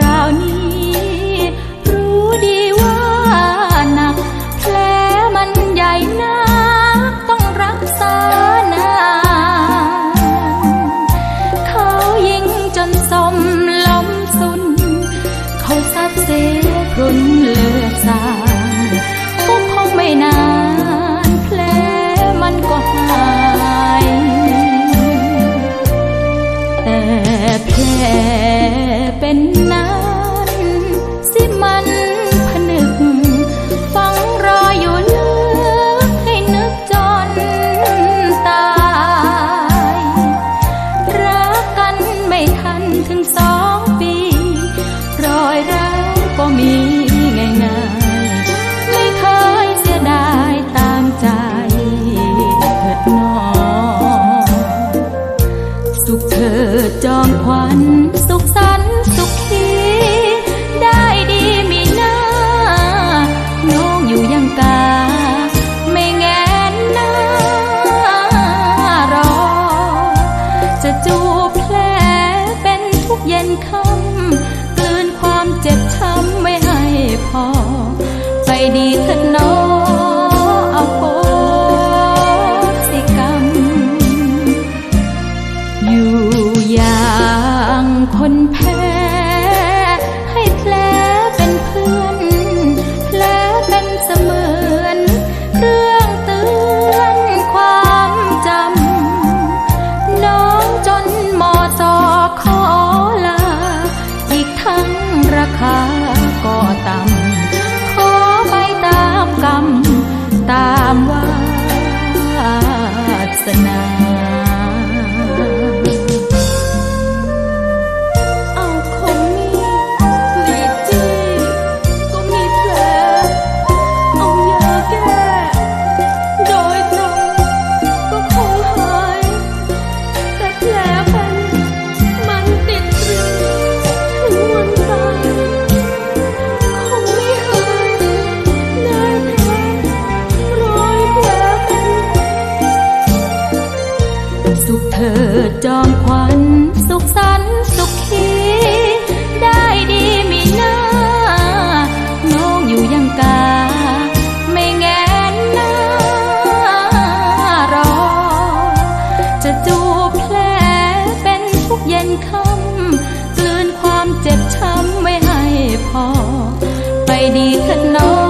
ราวนี้ รู้ดีว่าหนัก แผลมันใหญ่นักต้องรักษานาเขายิงจนสมล้มสุน เขาซัดเซกรุนเลือดสาก็คงไม่นานแผลมันก็หายแต่แผลเป็น เธอจอมขวัญสุขสันสุขีได้ดีมีหน้า น้องอยู่ยังกา ไม่แงนหน้ารอ จะจูบแผลเป็นทุกเย็นค่ำกลืนความเจ็บช้ำไม่ให้พอ ไปดีเถิดน้อ